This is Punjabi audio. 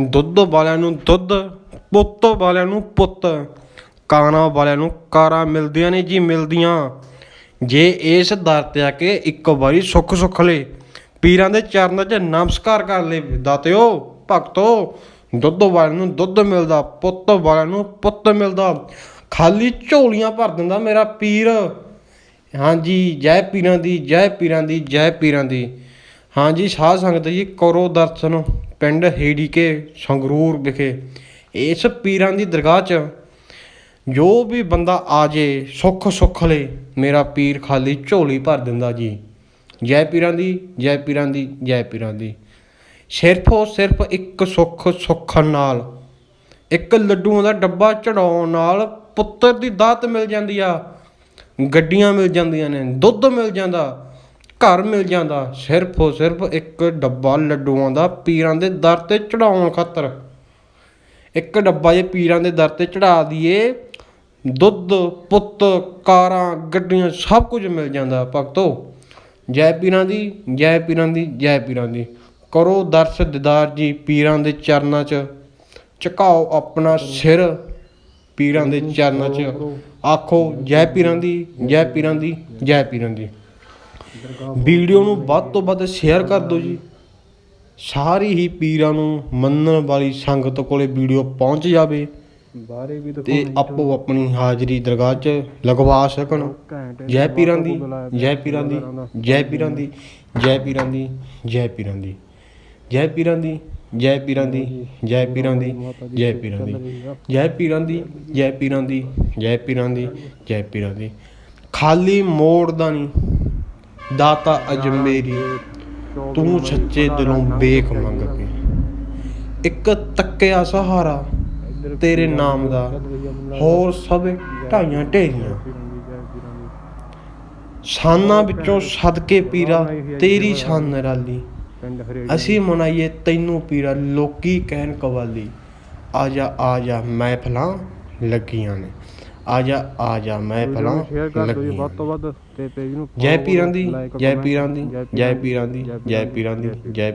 ਦੁੱਧ ਵਾਲਿਆਂ ਨੂੰ ਦੁੱਧ, ਪੁੱਤ ਵਾਲਿਆਂ ਨੂੰ ਪੁੱਤ, ਕਾਰਾਂ ਵਾਲਿਆਂ ਨੂੰ ਕਾਰਾਂ ਮਿਲਦੀਆਂ ਨੇ ਜੀ ਮਿਲਦੀਆਂ। ਜੇ ਇਸ ਦਰ ਤੇ ਆ ਕੇ ਇੱਕ ਵਾਰੀ ਸੁੱਖ ਸੁੱਖ ਲੈ, ਪੀਰਾਂ ਦੇ ਚਰਨਾਂ 'ਚ ਨਮਸਕਾਰ ਕਰ ਲੈ ਦਾਤਿਓ, ਭਗਤੋ, ਦੁੱਧ ਵਾਲਿਆਂ ਨੂੰ ਦੁੱਧ ਮਿਲਦਾ, ਪੁੱਤ ਵਾਲਿਆਂ ਨੂੰ ਪੁੱਤ ਮਿਲਦਾ। ਖਾਲੀ ਝੋਲੀਆਂ ਭਰ ਦਿੰਦਾ ਮੇਰਾ ਪੀਰ। ਹਾਂਜੀ ਜੈ ਪੀਰਾਂ ਦੀ, ਜੈ ਪੀਰਾਂ ਦੀ, ਜੈ ਪੀਰਾਂ ਦੀ। ਹਾਂਜੀ ਸਾਧ ਸੰਗਤ ਜੀ, ਕਰੋ ਦਰਸ਼ਨ। ਪਿੰਡ ਹੇੜੀਕੇ ਸੰਗਰੂਰ ਵਿਖੇ ਇਸ ਪੀਰਾਂ ਦੀ ਦਰਗਾਹ 'ਚ ਜੋ ਵੀ ਬੰਦਾ ਆ ਜੇ, ਸੁੱਖ ਸੁੱਖ ਲੈ, ਮੇਰਾ ਪੀਰ ਖਾਲੀ ਝੋਲੀ ਭਰ ਦਿੰਦਾ ਜੀ। ਜੈ ਪੀਰਾਂ ਦੀ, ਜੈ ਪੀਰਾਂ ਦੀ, ਜੈ ਪੀਰਾਂ ਦੀ। ਸਿਰਫ ਉਹ ਸਿਰਫ ਇੱਕ ਸੁੱਖ ਸੁੱਖਣ ਨਾਲ, ਇੱਕ ਲੱਡੂਆਂ ਦਾ ਡੱਬਾ ਚੜਾਉਣ ਨਾਲ ਪੁੱਤਰ ਦੀ ਦਾਤ ਮਿਲ ਜਾਂਦੀ ਆ। ਗੱਡੀਆਂ ਮਿਲ ਜਾਂਦੀਆਂ ਨੇ, ਦੁੱਧ ਮਿਲ ਜਾਂਦਾ। ਘਰ ਮਿਲ ਜਾਂਦਾ। ਸਿਰਫ ਉਹ ਸਿਰਫ ਇੱਕ ਡੱਬਾ ਲੱਡੂਆਂ ਦਾ ਪੀਰਾਂ ਦੇ ਦਰ ਤੇ ਚੜਾਉਣ ਖਾਤਰ। ਇੱਕ ਡੱਬਾ ਜੇ ਪੀਰਾਂ ਦੇ ਦਰ ਤੇ ਚੜਾ ਦਈਏ, ਦੁੱਧ, ਪੁੱਤ, ਕਾਰਾਂ, ਗੱਡੀਆਂ ਸਭ ਕੁਝ ਮਿਲ ਜਾਂਦਾ ਭਗਤੋ। ਜੈ ਪੀਰਾਂ ਦੀ, ਜੈ ਪੀਰਾਂ ਦੀ, ਜੈ ਪੀਰਾਂ ਦੀ। ਕਰੋ ਦਰਸ ਦਿਦਾਰ ਜੀ ਪੀਰਾਂ ਦੇ ਚਰਨਾਂ 'ਚ। ਝੁਕਾਓ ਆਪਣਾ ਸਿਰ ਪੀਰਾਂ ਦੇ ਚਰਨਾਂ 'ਚ। ਆਖੋ ਜੈ ਪੀਰਾਂ ਦੀ, ਜੈ ਪੀਰਾਂ ਦੀ, ਜੈ ਪੀਰਾਂ ਦੀ। ਵੀਡੀਓ ਨੂੰ ਵੱਧ ਤੋਂ ਵੱਧ ਸ਼ੇਅਰ ਕਰ ਦਿਓ ਜੀ ਸਾਰੀ ਹੀ ਪੀਰਾਂ ਨੂੰ ਮੰਨਣ ਵਾਲੀ ਸੰਗਤ ਕੋਲੇ ਵੀਡੀਓ ਪਹੁੰਚ ਜਾਵੇ ਬਾਹਰੇ ਵੀ ਤੇ ਆਪੋ ਆਪਣੀ ਹਾਜ਼ਰੀ ਦਰਗਾਹ 'ਚ ਲਗਵਾ ਸਕਣ ਜੈ ਪੀਰਾਂ ਦੀ ਜੈ ਪੀਰਾਂ ਦੀ ਜੈ ਪੀਰਾਂ ਦੀ ਜੈ ਪੀਰਾਂ ਦੀ ਜੈ ਪੀਰਾਂ ਦੀ ਜੈ ਪੀਰਾਂ ਦੀ ਜੈ ਪੀਰਾਂ ਦੀ ਜੈ ਪੀਰਾਂ ਦੀ ਜੈ ਪੀਰਾਂ ਦੀ ਜੈ ਪੀਰਾਂ ਦੀ ਜੈ ਪੀਰਾਂ ਦੀ ਜੈ ਪੀਰਾਂ ਦੀ ਜੈ ਪੀਰਾਂ ਦੀ ਖਾਲੀ ਮੋੜਦਾ ਨਹੀਂ ਦਾਤਾ ਅਜਮੇਰੀ ਤੂੰ ਸੱਚੇ ਦਿਲੋਂ ਵੇਖ ਮੰਗ ਕੇ ਇੱਕ ਤੱਕਿਆ ਸਹਾਰਾ ਤੇਰੇ ਨਾਮ ਦਾ ਹੋਰ ਸਭ ਢਾਈਆਂ ਢੇਰੀਆਂ। ਸ਼ਾਨਾਂ ਵਿੱਚੋਂ ਸਦਕੇ ਪੀਰਾ ਤੇਰੀ ਸ਼ਾਨ ਨਿਰਾਲੀ। ਅਸੀਂ ਮਨਾਈਏ ਤੈਨੂੰ ਪੀਰਾ ਲੋਕੀ ਕਹਿਣ ਕਵਾਲੀ ਆ ਜਾ ਆ ਜਾ ਮਹਿਫਲਾਂ ਲੱਗੀਆਂ ਨੇ। ਆ ਜਾ ਆ ਜਾ ਮਹਿਫਲਾਂ ਲੱਗੀਆਂ ਵੱਧ ਤੋਂ ਵੱਧ ਤੇ ਪੇਜ ਨੂੰ ਜੈ ਪੀਰਾਂ ਦੀ ਜੈ ਪੀਰਾਂ ਦੀ ਜੈ ਪੀਰਾਂ ਦੀ ਜੈ ਪੀਰਾਂ ਦੀ ਜੈ